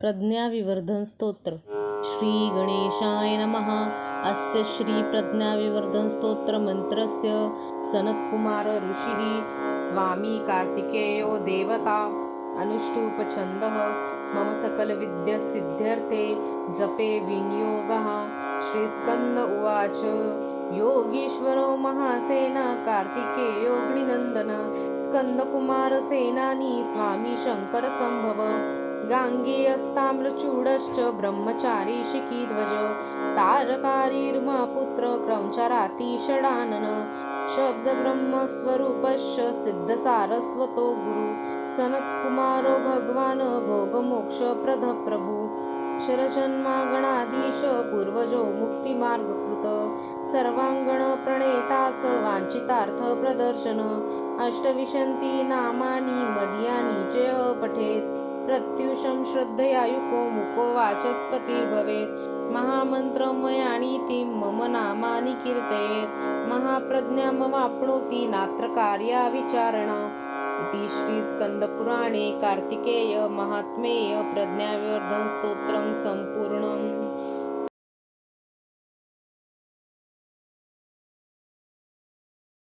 प्रज्ञाविवर्धन स्तोत्र. श्री गणेशाय नमः. अस्य श्री प्रज्ञाविवर्धन स्तोत्र मंत्रस्य सनत्कुमार ऋषिः स्वामी कार्तिकेयो देवता अनुष्टुपछन्दः मम सकलविद्यसिद्ध्यर्थे जपे विनियोगः. श्रीस्कन्द उवाच. योगीश्वरो महासेना कार्तिकेयोऽग्निनन्दन स्कन्दकुमारसेनानी स्वामी शङ्करसम्भव गाङ्गेयस्ताम्रचूडश्च ब्रह्मचारी शिखीध्वज तारकारीर्मापुत्र क्रमचारातिषडानन शब्दब्रह्मस्वरूपश्च सिद्धसारस्वतो गुरु सनत्कुमारो भगवान् भोगमोक्षप्रधप्रभु शरजन्मागणाधीश पूर्वजो मुक्तिमार्गकृत सर्वांगण प्रणेताच वांछितार्थ प्रदर्शन. अष्टविशन्ति नामानि मदीयानि च पठेत्. प्रत्युषं श्रद्धयायुको मुको वाचस्पतिर्भवेत्. महामन्त्रमयाणीति मम नामानि कीर्तयेत्. महाप्रज्ञामवाप्नोति नात्र कार्या विचारणा इति श्रीस्कन्दपुराणे कार्तिकेय महात्मेय प्रज्ञाविवर्धन सम्पूर्णम्.